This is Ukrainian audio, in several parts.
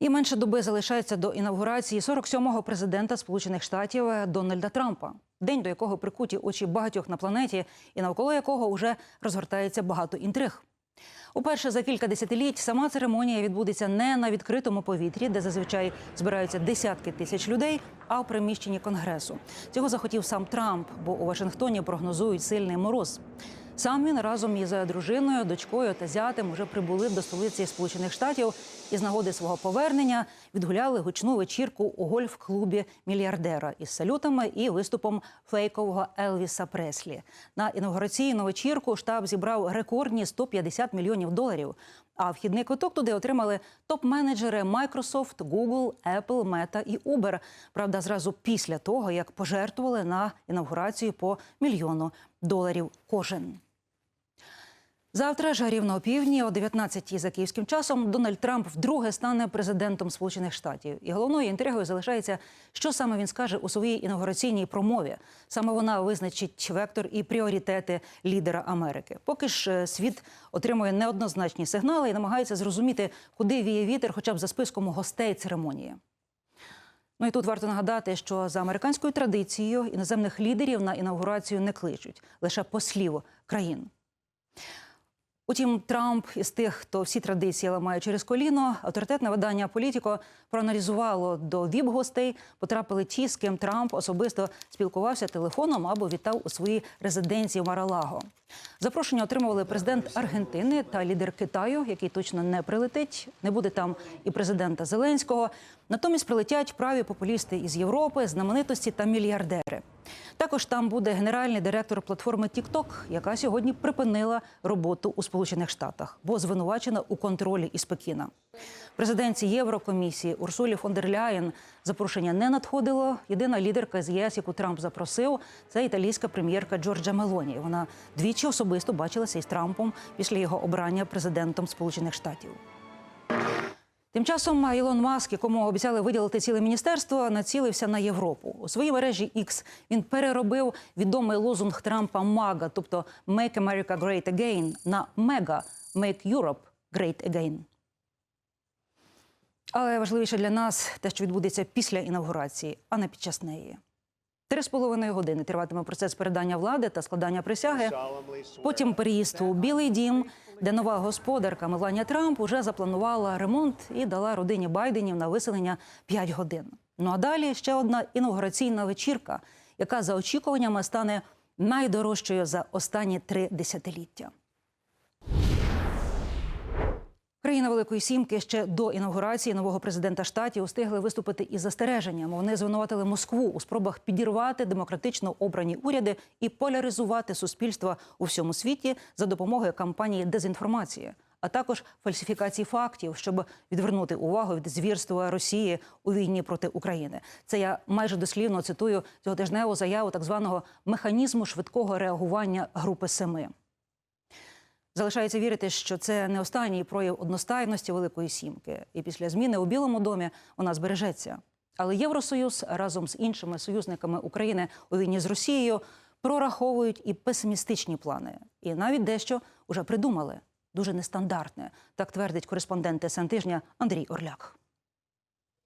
І менше доби залишається до інавгурації 47-го президента Сполучених Штатів Дональда Трампа, день до якого прикуті очі багатьох на планеті, і навколо якого вже розгортається багато інтриг. Уперше за кілька десятиліть сама церемонія відбудеться не на відкритому повітрі, де зазвичай збираються десятки тисяч людей, а в приміщенні конгресу. Цього захотів сам Трамп, бо у Вашингтоні прогнозують сильний мороз. Сам він разом із дружиною, дочкою та зятем уже прибули до столиці Сполучених Штатів і з нагоди свого повернення відгуляли гучну вечірку у гольф-клубі мільярдера із салютами і виступом фейкового Елвіса Преслі. На інаугураційну вечірку штаб зібрав рекордні 150 мільйонів доларів. А вхідний квиток туди отримали топ-менеджери Microsoft, Google, Apple, Meta і Uber. Правда, зразу після того, як пожертвували на інаугурацію по мільйону доларів кожен. Завтра ж рівно о півдні, о 19-й за київським часом, Дональд Трамп вдруге стане президентом Сполучених Штатів. І головною інтригою залишається, що саме він скаже у своїй інаугураційній промові. Саме вона визначить вектор і пріоритети лідера Америки. Поки ж е, світ отримує неоднозначні сигнали і намагається зрозуміти, куди віє вітер, хоча б за списком гостей церемонії. Ну і тут варто нагадати, що за американською традицією іноземних лідерів на інаугурацію не кличуть лише послів країн. Утім, Трамп із тих, хто всі традиції ламає через коліно, авторитетне видання Політіко проаналізувало до віп-гостей. Потрапили ті, з ким Трамп особисто спілкувався телефоном або вітав у своїй резиденції Маралаго. Запрошення отримували президент Аргентини та лідер Китаю, який точно не прилетить. Не буде там і президента Зеленського. Натомість прилетять праві популісти із Європи, знаменитості та мільярдери. Також там буде генеральний директор платформи TikTok, яка сьогодні припинила роботу у Сполучених Штатах, бо звинувачена у контролі із Пекіна. Президенці Єврокомісії Урсулі фон дер Ляєн запрошення не надходило. Єдина лідерка з ЄС, яку Трамп запросив, це італійська прем'єрка Джорджа Мелоні. Вона двічі особисто бачилася із Трампом після його обрання президентом Сполучених Штатів. Тим часом Ілон Маск, якому обіцяли виділити ціле міністерство, націлився на Європу. У своїй мережі X він переробив відомий лозунг Трампа «МАГА», тобто «Make America Great Again» на «МЕГА» «Make Europe Great Again». Але важливіше для нас те, що відбудеться після інавгурації, а не під час неї. Три з половиною години триватиме процес передання влади та складання присяги. Потім переїзд у Білий Дім, де нова господарка Меланія Трамп уже запланувала ремонт і дала родині Байденів на виселення 5 годин. Ну а далі ще одна інаугураційна вечірка, яка за очікуваннями стане найдорожчою за останні три десятиліття. Країна Великої Сімки ще до інаугурації нового президента штатів встигли виступити із застереженням. Вони звинуватили Москву у спробах підірвати демократично обрані уряди і поляризувати суспільство у всьому світі за допомогою кампанії дезінформації, а також фальсифікації фактів, щоб відвернути увагу від звірства Росії у війні проти України. Це я майже дослівно цитую цьоготижневу заяву так званого механізму швидкого реагування групи Семи. Залишається вірити, що це не останній прояв одностайності Великої Сімки, і після зміни у Білому домі вона збережеться. Але Євросоюз разом з іншими союзниками України у війні з Росією прораховують і песимістичні плани, і навіть дещо вже придумали дуже нестандартне. Так твердить кореспондент СН тижня Андрій Орляк.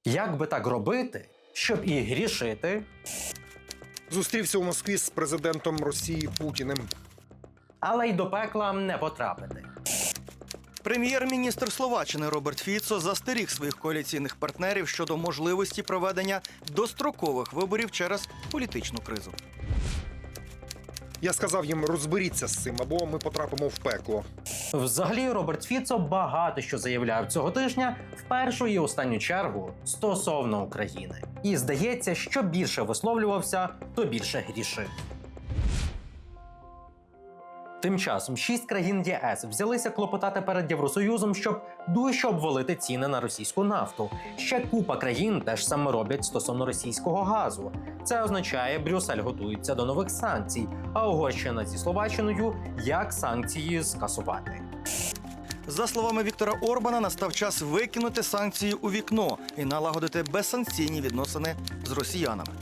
Як би так робити, щоб і грішити, Зустрівся у Москві з президентом Росії Путіним. Але й до пекла не потрапити. Прем'єр-міністр Словаччини Роберт Фіцо застеріг своїх коаліційних партнерів щодо можливості проведення дострокових виборів через політичну кризу. Я сказав їм, розберіться з цим, або ми потрапимо в пекло. Взагалі, Роберт Фіцо багато що заявляв цього тижня в першу і останню чергу стосовно України. І здається, що більше висловлювався, то більше грішив. Тим часом шість країн ЄС взялися клопотати перед Євросоюзом, щоб дужче обвалити ціни на російську нафту. Ще купа країн теж саме роблять стосовно російського газу. Це означає, Брюссель готується до нових санкцій, а Угорщина зі Словаччиною як санкції скасувати. За словами Віктора Орбана, настав час викинути санкції у вікно і налагодити безсанкційні відносини з росіянами.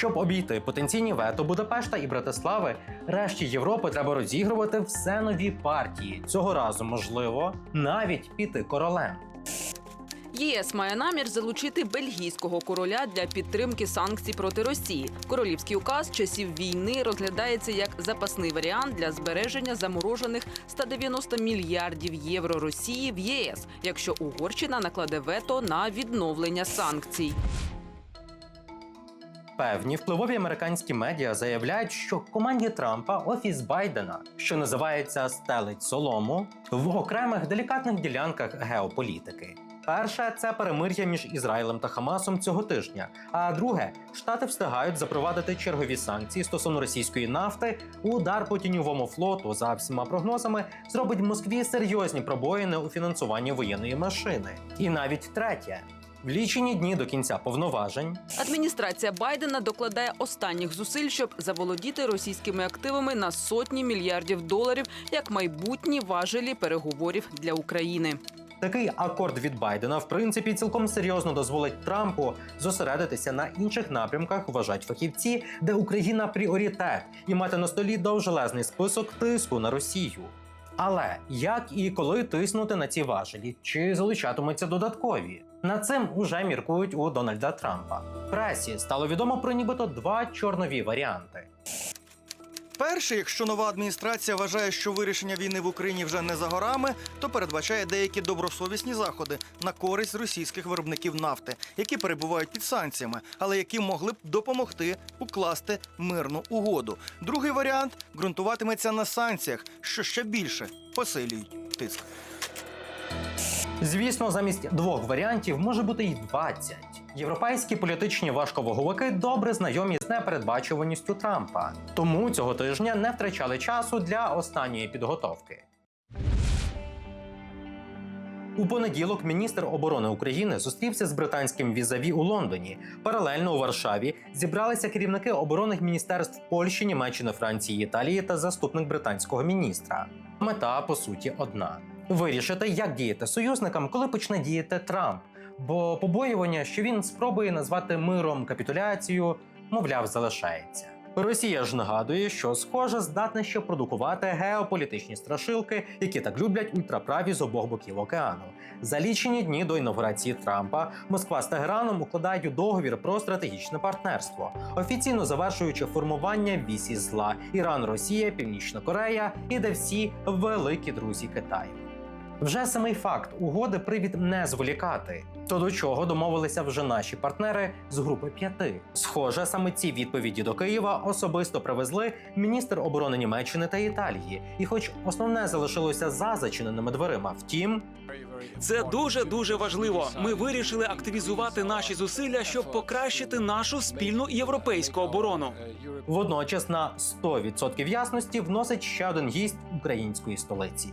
Щоб обійти потенційні вето Будапешта і Братислави, решті Європи треба розігрувати все нові партії. Цього разу можливо навіть піти королем. ЄС має намір залучити бельгійського короля для підтримки санкцій проти Росії. Королівський указ часів війни розглядається як запасний варіант для збереження заморожених 190 мільярдів євро Росії в ЄС, якщо Угорщина накладе вето на відновлення санкцій. Певні впливові американські медіа заявляють, що команді Трампа офіс Байдена, що називається стелить солому, в окремих делікатних ділянках геополітики. Перше це перемир'я між Ізраїлем та Хамасом цього тижня. А друге, штати встигають запровадити чергові санкції стосовно російської нафти. Удар по тіньовому флоту за всіма прогнозами зробить Москві серйозні пробоїни у фінансуванні воєнної машини. І навіть третє. В лічені дні до кінця повноважень Адміністрація Байдена докладає останніх зусиль, щоб заволодіти російськими активами на сотні мільярдів доларів як майбутні важелі переговорів для України. Такий акорд від Байдена в принципі цілком серйозно дозволить Трампу зосередитися на інших напрямках, вважають фахівці, де Україна пріоритет, і мати на столі довжелезний список тиску на Росію. Але як і коли тиснути на ці важелі, чи залучатимуться додаткові? Над цим уже міркують у Дональда Трампа. Пресі стало відомо про нібито два чорнові варіанти. Перше, якщо нова адміністрація вважає, що вирішення війни в Україні вже не за горами, то передбачає деякі добросовісні заходи на користь російських виробників нафти, які перебувають під санкціями, але які могли б допомогти укласти мирну угоду. Другий варіант ґрунтуватиметься на санкціях, що ще більше посилюють тиск. Звісно, замість двох варіантів може бути й 20. Європейські політичні важковаговики добре знайомі з непередбачуваністю Трампа, тому цього тижня не втрачали часу для останньої підготовки. У понеділок міністр оборони України зустрівся з британським візаві у Лондоні. Паралельно у Варшаві зібралися керівники оборонних міністерств Польщі, Німеччини, Франції, Італії та заступник британського міністра. Мета по суті одна: вирішити, як діяти союзникам, коли почне діяти Трамп. Бо побоювання, що він спробує назвати миром капітуляцію, мовляв, залишається. Росія ж нагадує, що схоже здатна ще продукувати геополітичні страшилки, які так люблять ультраправі з обох боків океану. За лічені дні до інаугурації Трампа Москва з Тегераном укладають договір про стратегічне партнерство, офіційно завершуючи формування вісі зла Іран, Росія, Північна Корея і де всі великі друзі Китаю. Вже самий факт угоди привід не зволікати. То до чого домовилися вже наші партнери з групи п'яти. Схоже, саме ці відповіді до Києва особисто привезли міністр оборони Німеччини та Італії. І, хоч основне залишилося за зачиненими дверима, втім, Це дуже дуже важливо. Ми вирішили активізувати наші зусилля, щоб покращити нашу спільну європейську оборону. водночас на 100% ясності вносить ще один гість української столиці.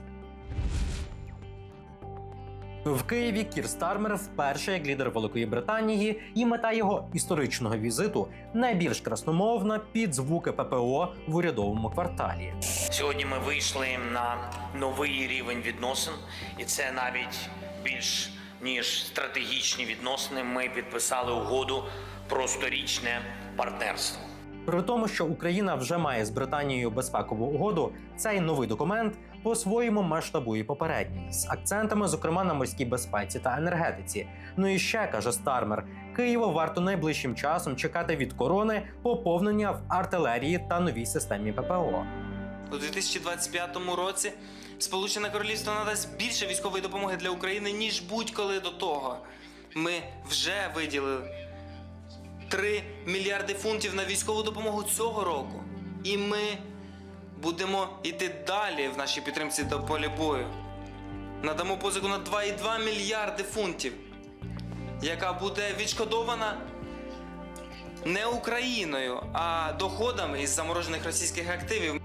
В Києві Кір Стармер вперше як лідер Великої Британії, і мета його історичного візиту найбільш красномовна під звуки ППО в урядовому кварталі. Сьогодні ми вийшли на новий рівень відносин, і це навіть більш ніж стратегічні відносини. Ми підписали угоду про сторічне партнерство. При тому, що Україна вже має з Британією безпекову угоду, цей новий документ по-своєму масштабує попередній з акцентами, зокрема на морській безпеці та енергетиці. Ну і ще каже Стармер: Києву варто найближчим часом чекати від корони поповнення в артилерії та новій системі ППО. У 2025 році Сполучене Королівство надасть більше військової допомоги для України, ніж будь-коли до того. Ми вже виділили 3 мільярди фунтів на військову допомогу цього року. І ми будемо йти далі в нашій підтримці до поля бою. Надамо позику на 2,2 мільярди фунтів, яка буде відшкодована не Україною, а доходами із заморожених російських активів.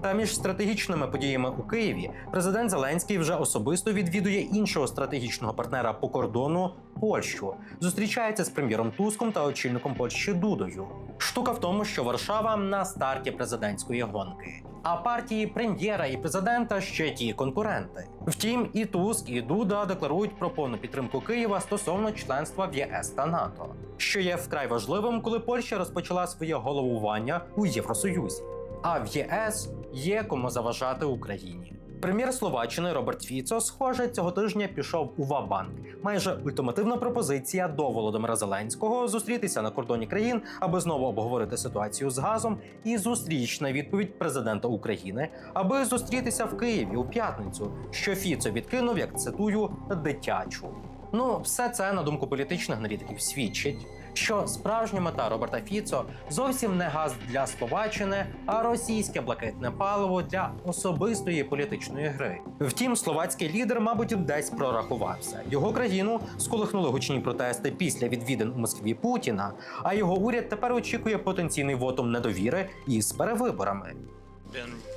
Та між стратегічними подіями у Києві президент Зеленський вже особисто відвідує іншого стратегічного партнера по кордону Польщу. Зустрічається з прем'єром Туском та очільником Польщі Дудою. Штука в тому, що Варшава на старті президентської гонки. А партії прем'єра і президента ще ті конкуренти. Втім, і Туск, і Дуда декларують про повну підтримку Києва стосовно членства в ЄС та НАТО, що є вкрай важливим, коли Польща розпочала своє головування у Євросоюзі. А в ЄС є кому заважати Україні. Прем'єр Словаччини Роберт Фіцо, схоже, цього тижня пішов у Вабанк. Майже ультимативна пропозиція до Володимира Зеленського зустрітися на кордоні країн, аби знову обговорити ситуацію з газом, і зустрічна відповідь президента України, аби зустрітися в Києві у п'ятницю, що Фіцо відкинув, як цитую, дитячу. Ну, все це на думку політичних аналітиків свідчить, що справжня мета Роберта Фіцо зовсім не газ для Словаччини, а російське блакитне паливо для особистої політичної гри. Втім, словацький лідер, мабуть, десь прорахувався. Його країну сколихнули гучні протести після відвідин у Москві Путіна. А його уряд тепер очікує потенційний вотум недовіри із перевиборами.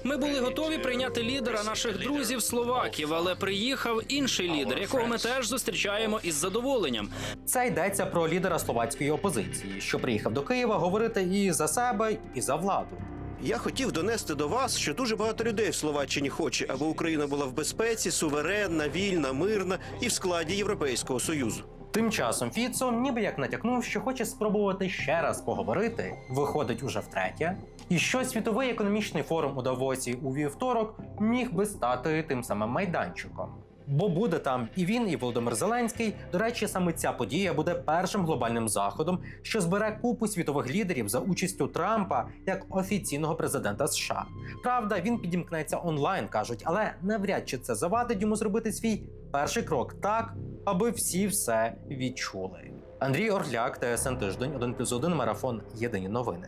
Ми були готові прийняти лідера наших друзів словаків, але приїхав інший лідер, якого ми теж зустрічаємо із задоволенням. Це йдеться про лідера словацької опозиції, що приїхав до Києва говорити і за себе, і за владу. Я хотів донести до вас, що дуже багато людей в Словаччині хоче, аби Україна була в безпеці, суверенна, вільна, мирна і в складі Європейського союзу. Тим часом Фіцо ніби як натякнув, що хоче спробувати ще раз поговорити, виходить уже втретє, і що світовий економічний форум у Давосі у вівторок міг би стати тим самим майданчиком. Бо буде там і він, і Володимир Зеленський. До речі, саме ця подія буде першим глобальним заходом, що збере купу світових лідерів за участю Трампа як офіційного президента США. Правда, він підімкнеться онлайн, кажуть, але навряд чи це завадить йому зробити свій перший крок так, аби всі все відчули. Андрій Орляк, ТСН Тиждень, 1+,1, марафон. Єдині новини.